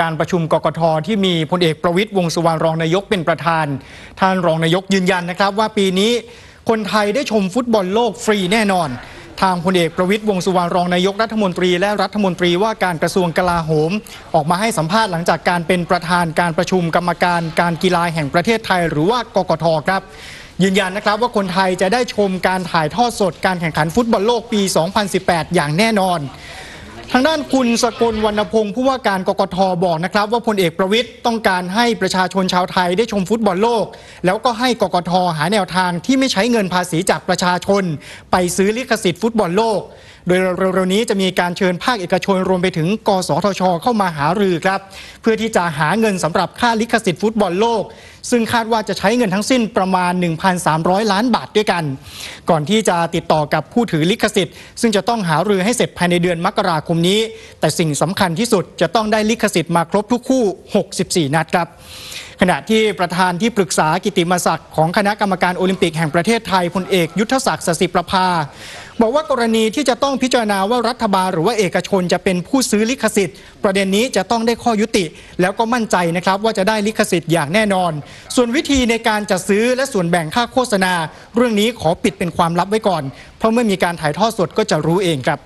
การประชุมกกทที่มีพลเอกประวิตยวงสุวรรณรองนายกเป็นประธาน ท่านรองนายกยืนยันนะครับ ว่าปีนี้คนไทยได้ชมฟุตบอลโลกฟรีแน่นอน ทางพลเอกประวิตยวงสุวรรณรองนายกรัฐมนตรีและรัฐมนตรีว่าการกระทรวงกลาโหม ออกมาให้สัมภาษณ์หลังจากการเป็นประธานการประชุมกรรมการการกีฬาแห่งประเทศไทย หรือว่ากกทครับยืนยันนะครับว่าคนไทยจะได้ชมการถ่ายทอดสดการแข่งขันฟุตบอลโลกปี 2018 อย่างแน่นอน ทางด้านคุณสกลวรรณพงศ์ผู้ว่าการกกทบอกนะครับว่าพลเอกประวิทย์ต้องการให้ประชาชนชาวไทยได้ชมฟุตบอลโลก แล้วก็ให้กกทหาแนวทางที่ไม่ใช้เงินภาษีจากประชาชน ไปซื้อลิขสิทธิ์ฟุตบอลโลก โดยเร็วๆนี้จะมีการเชิญภาคเอกชนรวมไปถึง กสทช เข้ามาหารือครับ เพื่อที่จะหาเงินสำหรับค่าลิขสิทธิ์ฟุตบอลโลก ซึ่งคาดว่าจะใช้เงินทั้งสิ้นประมาณ 1,300 ล้านบาทด้วยกัน ก่อนที่จะติดต่อกับผู้ถือลิขสิทธิ์ ซึ่งจะต้องหารือให้เสร็จภายในเดือนมกราคมนี้ แต่สิ่งสำคัญที่สุดจะต้องได้ลิขสิทธิ์มาครบทุกคู่ 64 นัดครับ ขณะที่ประธานที่ปรึกษากิติมศักดิ์ของคณะกรรมการโอลิมปิกแห่งประเทศไทยพลเอกยุทธศักดิ์สสิประภา บอกว่ากรณีที่จะต้องพิจารณาว่ารัฐบาลหรือว่าเอกชนจะเป็นผู้ซื้อลิขสิทธิ์ ประเด็นนี้จะต้องได้ข้อยุติ แล้วก็มั่นใจนะครับว่าจะได้ลิขสิทธิ์อย่างแน่นอน ส่วนวิธีในการจัดซื้อและส่วนแบ่งค่าโฆษณา เรื่องนี้ขอปิดเป็นความลับไว้ก่อน เพราะเมื่อมีการถ่ายทอดสดก็จะรู้เองครับ